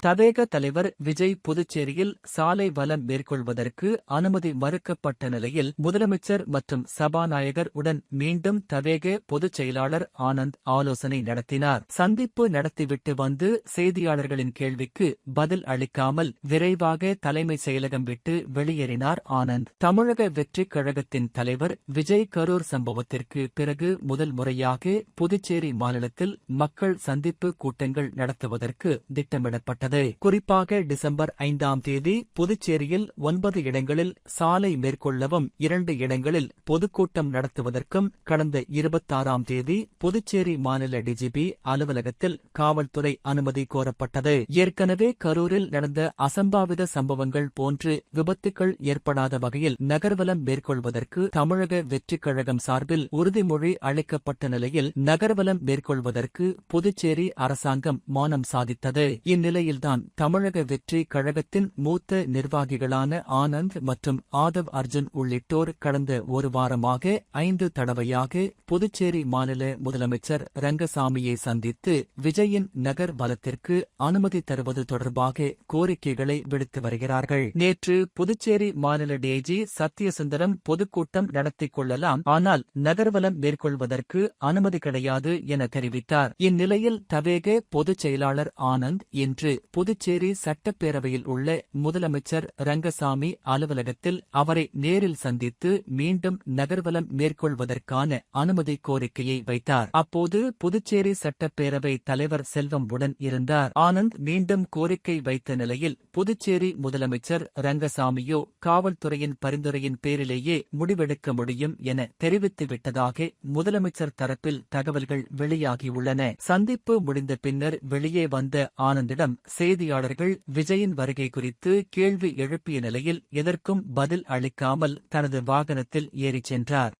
தவேக தலைவர் விஜய் புதுச்சேரியில் சாலை வலம் மேற்கொள்வதற்கு அனுமதி மறுக்கப்பட்ட நிலையில் முதலமைச்சர் மற்றும் சபாநாயகர் உடன் மீண்டும் தவேக பொதுச் செயலாளர் ஆனந்த் ஆலோசனை நடத்தினார். சந்திப்பு நடத்திவிட்டு வந்து செய்தியாளர்களின் கேள்விக்கு பதில் அளிக்காமல் விரைவாக தலைமை செயலகம் விட்டு வெளியேறினார் ஆனந்த். தமிழக வெற்றிக் கழகத்தின் தலைவர் விஜய் கரூர் சம்பவத்திற்கு பிறகு முதல் முறையாக புதுச்சேரி மாநிலத்தில் மக்கள் சந்திப்பு கூட்டங்கள் நடத்துவதற்கு திட்டமிடப்பட்டது. குறிப்பாக டிசம்பர் ஐந்தாம் தேதி புதுச்சேரியில் ஒன்பது இடங்களில் சாலை மேற்கொள்ளவும் இரண்டு இடங்களில் பொதுக்கூட்டம் நடத்துவதற்கும் கடந்த இருபத்தாறாம் தேதி புதுச்சேரி மாநில டிஜிபி அலுவலகத்தில் காவல்துறை அனுமதி கோரப்பட்டது. ஏற்கனவே கரூரில் நடந்த அசம்பாவித சம்பவங்கள் போன்று விபத்துக்கள் ஏற்படாத வகையில் நகர்வலம் மேற்கொள்வதற்கு தமிழக வெற்றிக் கழகம் சார்பில் உறுதிமொழி அளிக்கப்பட்ட நிலையில் நகர்வலம் மேற்கொள்வதற்கு புதுச்சேரி அரசாங்கம் மௌனம் சாதித்தது. இந்நிலையில் இந்நிலையில்தான் தமிழக வெற்றி கழகத்தின் மூத்த நிர்வாகிகளான ஆனந்த் மற்றும் ஆதவ் அர்ஜுன் உள்ளிட்டோர் கடந்த ஒரு வாரமாக ஐந்து தடவையாக புதுச்சேரி மாநில முதலமைச்சர் ரங்கசாமியை சந்தித்து விஜயின் நகர் பலத்திற்கு அனுமதி தருவது தொடர்பாக கோரிக்கைகளை விடுத்து வருகிறார்கள். நேற்று புதுச்சேரி மாநில டிஐஜி சத்யசுந்தரம் பொதுக்கூட்டம் நடத்திக் கொள்ளலாம். ஆனால் நகர்வலம் மேற்கொள்வதற்கு அனுமதி கிடையாது என தெரிவித்தார். இந்நிலையில் தவேக பொதுச் செயலாளர் ஆனந்த் இன்று புதுச்சேரி சட்டப்பேரவையில் உள்ள முதலமைச்சர் ரங்கசாமி அலுவலகத்தில் அவரை நேரில் சந்தித்து மீண்டும் நகர்வலம் மேற்கொள்வதற்கான அனுமதி கோரிக்கையை வைத்தார். அப்போது புதுச்சேரி சட்டப்பேரவை தலைவர் செல்வம் உடன் இருந்தார். ஆனந்த் மீண்டும் கோரிக்கை வைத்த நிலையில் புதுச்சேரி முதலமைச்சர் ரங்கசாமியோ காவல்துறையின் பரிந்துரையின் பேரிலேயே முடிவெடுக்க முடியும் என தெரிவித்துவிட்டதாக முதலமைச்சர் தரப்பில் தகவல்கள் வெளியாகியுள்ளன. சந்திப்பு முடிந்த பின்னர் வெளியே வந்த ஆனந்திடம் செய்தியாளர்கள் விஜயின் வருகை குறித்து கேள்வி எழுப்பிய நிலையில் எதற்கும் பதில் அளிக்காமல் தனது வாகனத்தில் ஏறிச் சென்றார்.